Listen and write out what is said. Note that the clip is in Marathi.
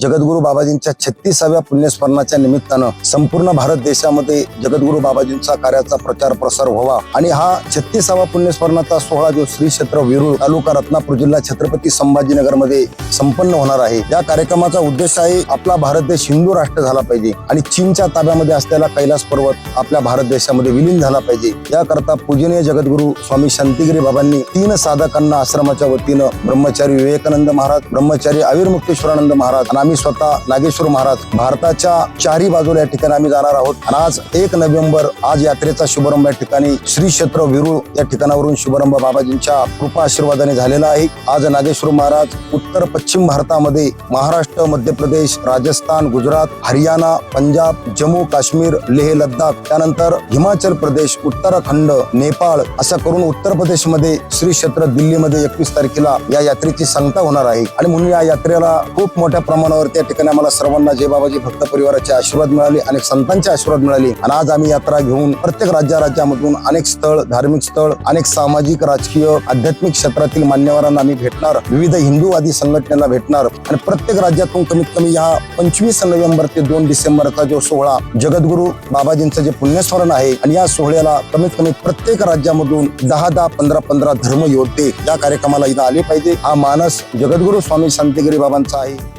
जगद्गुरु बाबाजींच्या छत्तीसाव्या पुण्यस्मरणाच्या निमित्तानं संपूर्ण भारत देशामध्ये जगद्गुरु बाबाजींचा कार्याचा प्रचार प्रसार व्हावा. आणि हा छत्तीसावा पुण्यस्मरणाचा सोहळा जो श्री क्षेत्र वेरूळ तालुका रत्नापूर जिल्हा छत्रपती संभाजीनगरमध्ये संपन्न होणार आहे. या कार्यक्रमाचा उद्देश आहे आपला भारत देश हिंदू राष्ट्र झाला पाहिजे आणि चीनच्या ताब्यामध्ये असलेला कैलास पर्वत आपल्या भारत देशामध्ये विलीन झाला पाहिजे. याकरता पूजनीय जगद्गुरु स्वामी शांतिगिरी बाबांनी तीन साधकांना आश्रमाच्या वतीनं ब्रह्मचारी विवेकानंद महाराज ब्रह्मचारी आविर्मुक्तेश्वरानंद महाराज आम्ही स्वतः नागेश्वर महाराज भारताच्या चारही बाजूला या ठिकाणी आम्ही जाणार आहोत. आणि आज एक नोव्हेंबर आज यात्रेचा शुभारंभ या ठिकाणी श्री क्षेत्र विरुळ या ठिकाणावरून शुभारंभ बाबाजींच्या कृपा आशीर्वादाने झालेला आहे. आज नागेश्वर महाराज उत्तर पश्चिम भारतामध्ये महाराष्ट्र मध्य प्रदेश राजस्थान गुजरात हरियाणा पंजाब जम्मू काश्मीर लेह लद्दाख त्यानंतर हिमाचल प्रदेश उत्तराखंड नेपाळ असं करून उत्तर प्रदेशमध्ये श्री क्षेत्र दिल्लीमध्ये एकवीस तारखेला या यात्रेची सांगता होणार आहे. आणि म्हणून या यात्रेला खूप मोठ्या प्रमाणावर त्या ठिकाणी आम्हाला सर्वांना जय बाबाजी भक्त परिवाराचे आशीर्वाद मिळाले अनेक संतांचे आशीर्वाद मिळाले. आणि आज आम्ही यात्रा घेऊन प्रत्येक राज्या राज्यामधून अनेक स्थळ धार्मिक स्थळ अनेक सामाजिक राजकीय आध्यात्मिक क्षेत्रातील मान्यवरांना आम्ही भेटणार विविध हिंदूवादी संघटनेला भेटणार. आणि प्रत्येक राज्यातून कमीत कमी या पंचवीस नोव्हेंबर ते दोन डिसेंबरचा जो सोहळा जगद्गुरु बाबाजींचं जे पुण्यस्मरण आहे आणि या सोहळ्याला कमीत कमी प्रत्येक राज्यामधून दहा दहा पंधरा पंधरा धर्म योद्धे या कार्यक्रमाला इथं आले पाहिजे. हा मानस जगद्गुरु स्वामी शांतिगिरी बाबांचा आहे.